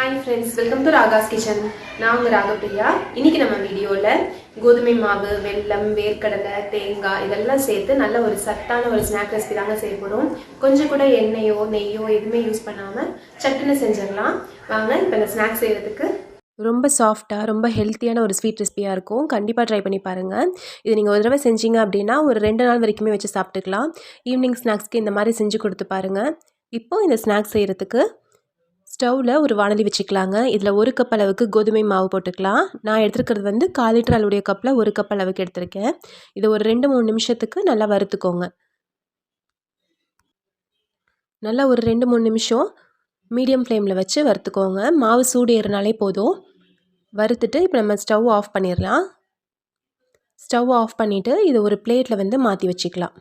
Hi friends welcome to Ragas kitchen நான் உங்கள் ராகப்பிரியா இன்னைக்கு நம்ம வீடியோவில் கோதுமை மாவு வெல்லம் வேர்க்கடலை தேங்காய் இதெல்லாம் சேர்த்து நல்ல ஒரு சத்தான ஒரு ஸ்நாக் ரெசிபி தாங்க செய்ய போகிறோம் கொஞ்சம் கூட எண்ணெயோ நெய்யோ எதுவுமே யூஸ் பண்ணாமல் சட்டுன்னு செஞ்சிடலாம். வாங்க இப்போ இந்த ஸ்நாக்ஸ் செய்கிறதுக்கு ரொம்ப சாஃப்டாக ரொம்ப ஹெல்த்தியான ஒரு ஸ்வீட் ரெசிபியாக இருக்கும். கண்டிப்பாக ட்ரை பண்ணி பாருங்கள் இது நீங்கள் ஒரு தடவை செஞ்சீங்க அப்படின்னா ஒரு ரெண்டு நாள் வரைக்குமே வச்சு சாப்பிட்டுக்கலாம். ஈவினிங் ஸ்நாக்ஸ்க்கு இந்த மாதிரி செஞ்சு கொடுத்து பாருங்கள் இப்போது இந்த ஸ்நாக்ஸ் செய்கிறதுக்கு ஸ்டவ்வில் ஒரு வானலி வச்சுக்கலாங்க. இதில் ஒரு கப் அளவுக்கு கோதுமை மாவு போட்டுக்கலாம். நான் எடுத்துருக்கிறது வந்து கால் லிட்டர் அளவுடைய கப்பில் ஒரு கப் அளவுக்கு எடுத்திருக்கேன். இதை ஒரு ரெண்டு மூணு நிமிஷத்துக்கு நல்லா வறுத்துக்கோங்க. நல்லா ஒரு ரெண்டு மூணு நிமிஷம் மீடியம் ஃப்ளேமில் வச்சு வறுத்துக்கோங்க. மாவு சூடு ஏறினாலே போதும். வறுத்துட்டு இப்போ நம்ம ஸ்டவ் ஆஃப் பண்ணிடலாம். ஸ்டவ் ஆஃப் பண்ணிவிட்டு இதை ஒரு பிளேட்டில் வந்து மாற்றி வச்சுக்கலாம்.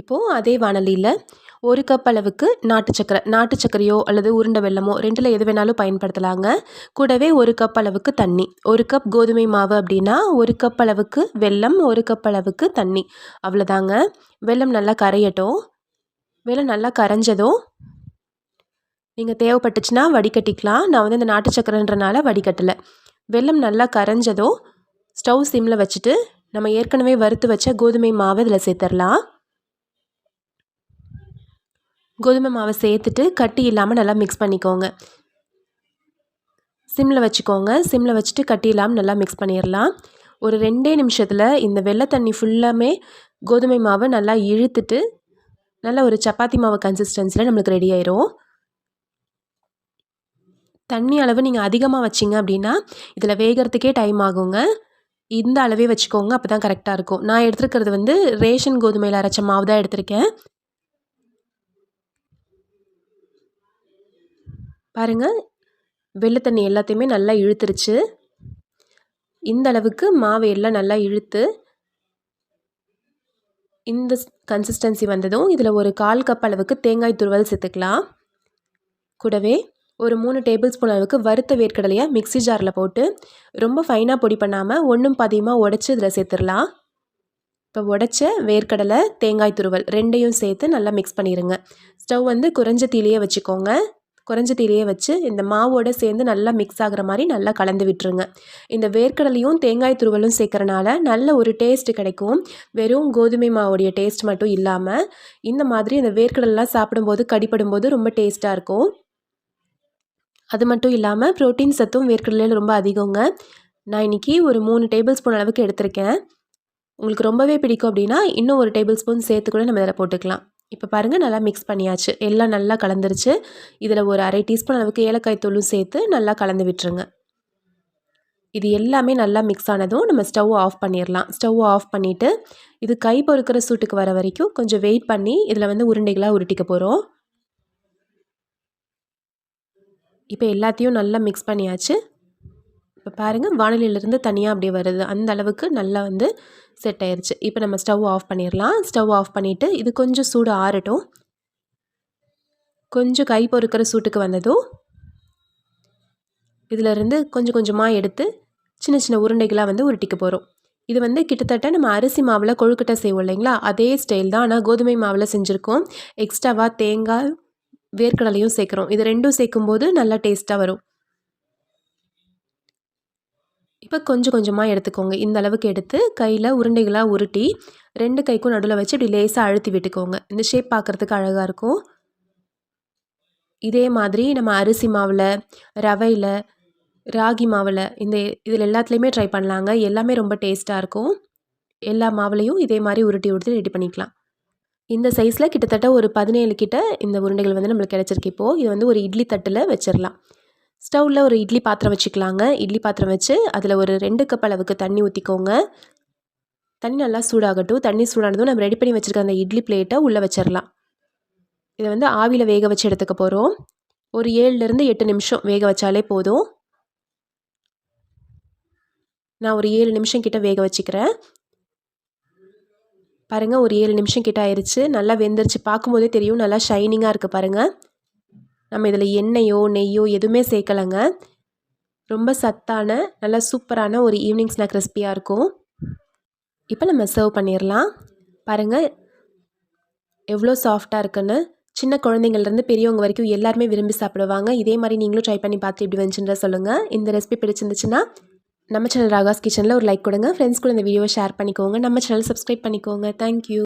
இப்போது அதே வானலியில் ஒரு கப் அளவுக்கு நாட்டு சக்கரை நாட்டு சக்கரையோ அல்லது உருண்டை வெல்லமோ ரெண்டில் எது வேணாலும் பயன்படுத்தலாங்க. கூடவே ஒரு கப் அளவுக்கு தண்ணி. ஒரு கப் கோதுமை மாவு அப்படின்னா ஒரு கப் அளவுக்கு வெல்லம் ஒரு கப் அளவுக்கு தண்ணி. அவ்வளோதாங்க வெல்லம் நல்லா கரையட்டும். வெல்லம் நல்லா கரைஞ்சதும் நீங்கள் தேவைப்பட்டுச்சுன்னா வடிகட்டிக்கலாம். நான் வந்து இந்த நாட்டு சக்கரைன்றனால வடிகட்டலை. வெல்லம் நல்லா கரைஞ்சதும் ஸ்டவ் சிம்மில் வச்சுட்டு நம்ம ஏற்கனவே வறுத்து வச்ச கோதுமை மாவு இதில் சேர்த்துடலாம் கோதுமை மாவை சேர்த்துட்டு கட்டி இல்லாமல் நல்லா மிக்ஸ் பண்ணிக்கோங்க. சிம்மில் வச்சுக்கோங்க. சிம்மில் வச்சுட்டு கட்டி இல்லாமல் நல்லா மிக்ஸ் பண்ணிடலாம் ஒரு ரெண்டே நிமிஷத்தில் இந்த வெள்ளை தண்ணி ஃபுல்லாமே கோதுமை மாவை நல்லா இழுத்துட்டு நல்லா ஒரு சப்பாத்தி மாவு கன்சிஸ்டன்சியில் நம்மளுக்கு ரெடி ஆயிரும். தண்ணி அளவு நீங்கள் அதிகமாக வச்சிங்க அப்படின்னா இதில் வேகிறதுக்கே டைம் ஆகுங்க. இந்த அளவே வச்சுக்கோங்க அப்போ தான் கரெக்டாக இருக்கும். நான் எடுத்துருக்கிறது வந்து ரேஷன் கோதுமையில் அரைச்ச மாவு தான் எடுத்திருக்கேன். பாருங்கள் வெள்ளை தண்ணி எல்லாத்தையுமே நல்லா இழுத்துருச்சு. இந்த அளவுக்கு மாவு எல்லாம் நல்லா இழுத்து இந்த கன்சிஸ்டன்சி வந்ததும் இதில் ஒரு கால் கப் அளவுக்கு தேங்காய் துருவல் சேர்த்துக்கலாம். கூடவே ஒரு மூணு டேபிள் ஸ்பூன் அளவுக்கு வறுத்த வேர்க்கடலையை மிக்ஸி ஜாரில் போட்டு ரொம்ப ஃபைனாக பொடி பண்ணாமல் ஒன்றும் பாதியமாக உடச்சி இதில் சேர்த்துடலாம். இப்போ உடச்ச வேர்க்கடலை தேங்காய் துருவல் ரெண்டையும் சேர்த்து நல்லா மிக்ஸ் பண்ணிடுங்க ஸ்டவ் வந்து குறைஞ்ச தீலையே வச்சுக்கோங்க. குறைஞ்ச தீலையே வச்சு இந்த மாவோட சேர்ந்து நல்லா மிக்ஸ் ஆகிற மாதிரி நல்லா கலந்து விட்டுருங்க. இந்த வேர்க்கடலையும் தேங்காய் துருவலும் சேர்க்கறனால நல்ல ஒரு டேஸ்ட் கிடைக்கும். வெறும் கோதுமை மாவுடைய டேஸ்ட் மட்டும் இல்லாமல் இந்த மாதிரி இந்த வேர்க்கடலாம் சாப்பிடும்போது கடிப்படும்போது ரொம்ப டேஸ்ட்டாக இருக்கும். அது மட்டும் இல்லாமல் ப்ரோட்டீன் சத்தும் வேர்க்கடலையில் ரொம்ப அதிகங்க. நான் இன்றைக்கி ஒரு மூணு டேபிள் ஸ்பூன் அளவுக்கு எடுத்திருக்கேன். உங்களுக்கு ரொம்பவே பிடிக்கும் அப்படின்னா இன்னும் ஒரு டேபிள் ஸ்பூன் சேர்த்து கூட நம்ம இதில் போட்டுக்கலாம். இப்போ பாருங்கள் நல்லா மிக்ஸ் பண்ணியாச்சு. எல்லாம் நல்லா கலந்துருச்சு. இதில் ஒரு அரை டீஸ்பூன் அளவுக்கு ஏலக்காய் தூளும் சேர்த்து நல்லா கலந்து விட்டுருங்க. இது எல்லாமே நல்லா மிக்ஸ் ஆனதும் நம்ம ஸ்டவ் ஆஃப் பண்ணிடலாம் ஸ்டவ் ஆஃப் பண்ணிவிட்டு இது கை பொறுக்கிற சூட்டுக்கு வர வரைக்கும் கொஞ்சம் வெயிட் பண்ணி இதில் வந்து உருண்டைகளாக உருட்டிக்க போகிறோம் இப்போ எல்லாத்தையும் நல்லா மிக்ஸ் பண்ணியாச்சு. பாருங்கள் வானிலையிலேருந்து தனியாக அப்படியே வருது. அந்த அளவுக்கு நல்லா வந்து செட் ஆயிடுச்சு இப்போ நம்ம ஸ்டவ் ஆஃப் பண்ணிடலாம் ஸ்டவ் ஆஃப் பண்ணிவிட்டு இது கொஞ்சம் சூடு ஆறட்டும். கொஞ்சம் கை பொறுக்கிற சூட்டுக்கு வந்ததும் இதிலருந்து கொஞ்சம் கொஞ்சமாக எடுத்து சின்ன சின்ன உருண்டைகளாக வந்து உருட்டிக்க போகிறோம் இது வந்து கிட்டத்தட்ட நம்ம அரிசி மாவில் கொழுக்கட்டை செய்வோம் இல்லைங்களா? அதே ஸ்டைல் தான். ஆனால் கோதுமை மாவில் செஞ்சுருக்கோம். எக்ஸ்ட்ராவாக தேங்காய் வேர்க்கடலையும் சேர்க்குறோம். இது ரெண்டும் சேர்க்கும்போது நல்லா டேஸ்ட்டாக வரும். இப்போ கொஞ்சம் கொஞ்சமாக எடுத்துக்கோங்க. இந்த அளவுக்கு எடுத்து கையில் உருண்டைகளாக உருட்டி ரெண்டு கைக்கும் நடுவில் வச்சு இப்படி லேசாக அழுத்தி விட்டுக்கோங்க. இந்த ஷேப் பார்க்குறதுக்கு அழகாக இருக்கும். இதே மாதிரி நம்ம அரிசி மாவில் ரவையில் ராகி மாவில் இந்த இதில் எல்லாத்துலேயுமே ட்ரை பண்ணலாங்க. எல்லாமே ரொம்ப டேஸ்ட்டாக இருக்கும். எல்லா மாவுலையும் இதே மாதிரி உருட்டி உருட்டி ரெடி பண்ணிக்கலாம். இந்த சைஸில் கிட்டத்தட்ட ஒரு பதினேழு கிட்ட இந்த உருண்டைகள் வந்து நம்மளுக்கு கிடச்சிருக்கு. இப்போது இது வந்து ஒரு இட்லி தட்டில் வச்சிடலாம் ஸ்டவ்வில் ஒரு இட்லி பாத்திரம் வச்சுக்கலாங்க. இட்லி பாத்திரம் வச்சு அதில் ஒரு ரெண்டு கப் அளவுக்கு தண்ணி ஊற்றிக்கோங்க தண்ணி நல்லா சூடாகட்டும். தண்ணி சூடானதும் நம்ம ரெடி பண்ணி வச்சுருக்க அந்த இட்லி பிளேட்டை உள்ளே வச்சிடலாம் இதை வந்து ஆவியில் வேக வச்சு எடுத்துக்க போகிறோம் ஒரு ஏழுலேருந்து எட்டு நிமிஷம் வேக வச்சாலே போதும். நான் ஒரு ஏழு நிமிஷம் கிட்ட வேக வச்சுக்கிறேன். பாருங்கள் ஒரு ஏழு நிமிஷம் கிட்ட ஆயிடுச்சு நல்லா வெந்துருச்சு. பார்க்கும்போதே தெரியும். நல்லா ஷைனிங்காக இருக்குது பாருங்கள் நம்ம இதில் எண்ணெயோ நெய்யோ எதுவுமே சேர்க்கலைங்க. ரொம்ப சத்தான நல்லா சூப்பரான ஒரு ஈவினிங் ஸ்நாக் ரெசிபியாக இருக்கும். இப்போ நம்ம சர்வ் பண்ணிடலாம். பாருங்கள் எவ்வளோ சாஃப்டாக இருக்குன்னு. சின்ன குழந்தைங்கள்லேருந்து பெரியவங்க வரைக்கும் எல்லாருமே விரும்பி சாப்பிடுவாங்க. இதே மாதிரி நீங்களும் ட்ரை பண்ணி பார்த்து எப்படி வந்துச்சுன்ற சொல்லுங்கள் இந்த ரெசிபி பிடிச்சிருந்துச்சுன்னா நம்ம சேனல் ராகாஸ் கிச்சனில் ஒரு லைக் கொடுங்க. ஃப்ரெண்ட்ஸ் கூட இந்த வீடியோவை ஷேர் பண்ணிக்கோங்க. நம்ம சேனல் சப்ஸ்கிரைப் பண்ணிக்கோங்க. தேங்க்யூ